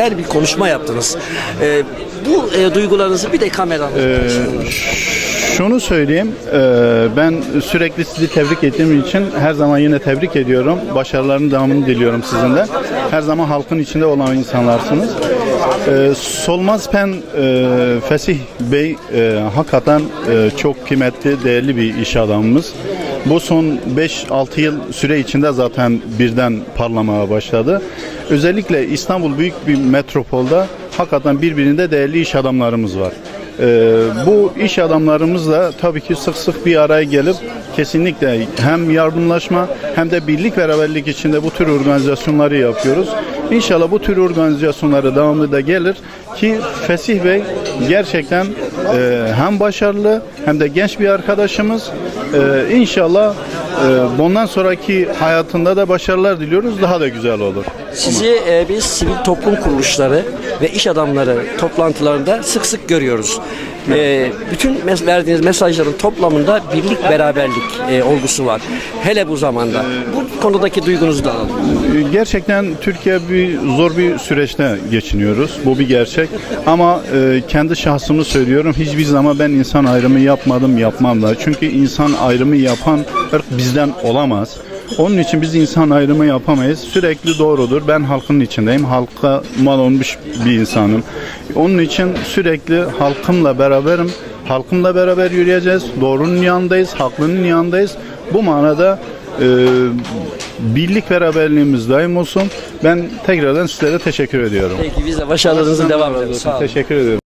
destekler bir konuşma yaptınız. E, bu e, duygularınızı bir de kameranın Şunu söyleyeyim, e, ben sürekli sizi tebrik ettiğim için her zaman yine tebrik ediyorum. Başarıların devamını diliyorum sizin de. Her zaman halkın içinde olan insanlarsınız. E, Solmaz Pen e, Fesih Bey e, hakikaten e, çok kıymetli, değerli bir iş adamımız. Bu son 5-6 yıl süre içinde zaten birden parlamaya başladı. Özellikle İstanbul büyük bir metropolda hakikaten birbirinde değerli iş adamlarımız var. Ee, bu iş adamlarımızla tabii ki sık sık bir araya gelip kesinlikle hem yardımlaşma hem de birlik beraberlik içinde bu tür organizasyonları yapıyoruz. İnşallah bu tür organizasyonlara devamlı da gelir ki Fesih Bey gerçekten e, hem başarılı hem de genç bir arkadaşımız. E, inşallah e, bundan sonraki hayatında da başarılar diliyoruz. Daha da güzel olur. Sizi e, biz sivil toplum kuruluşları ve iş adamları toplantılarında sık sık görüyoruz. E, bütün mes- verdiğiniz mesajların toplamında birlik beraberlik e, olgusu var. Hele bu zamanda. Bu konudaki duygunuzu da alalım. Gerçekten Türkiye bir zor bir süreçte geçiniyoruz. Bu bir gerçek. Ama e, kendi şahsımı söylüyorum. Hiçbir zaman ben insan ayrımı yapmadım, yapmam da. Çünkü insan ayrımı yapan ırk bizden olamaz. Onun için biz insan ayrımı yapamayız. Sürekli doğrudur. Ben halkın içindeyim. Halka mal olmuş bir insanım. Onun için sürekli halkımla beraberim. Halkımla beraber yürüyeceğiz. Doğrunun yanındayız, haklının yanındayız. Bu manada birlik beraberliğimiz daim olsun. Ben tekrardan sizlere teşekkür ediyorum. Peki biz de başarılarınızın devam edelim. Sağ olun. Teşekkür ediyorum.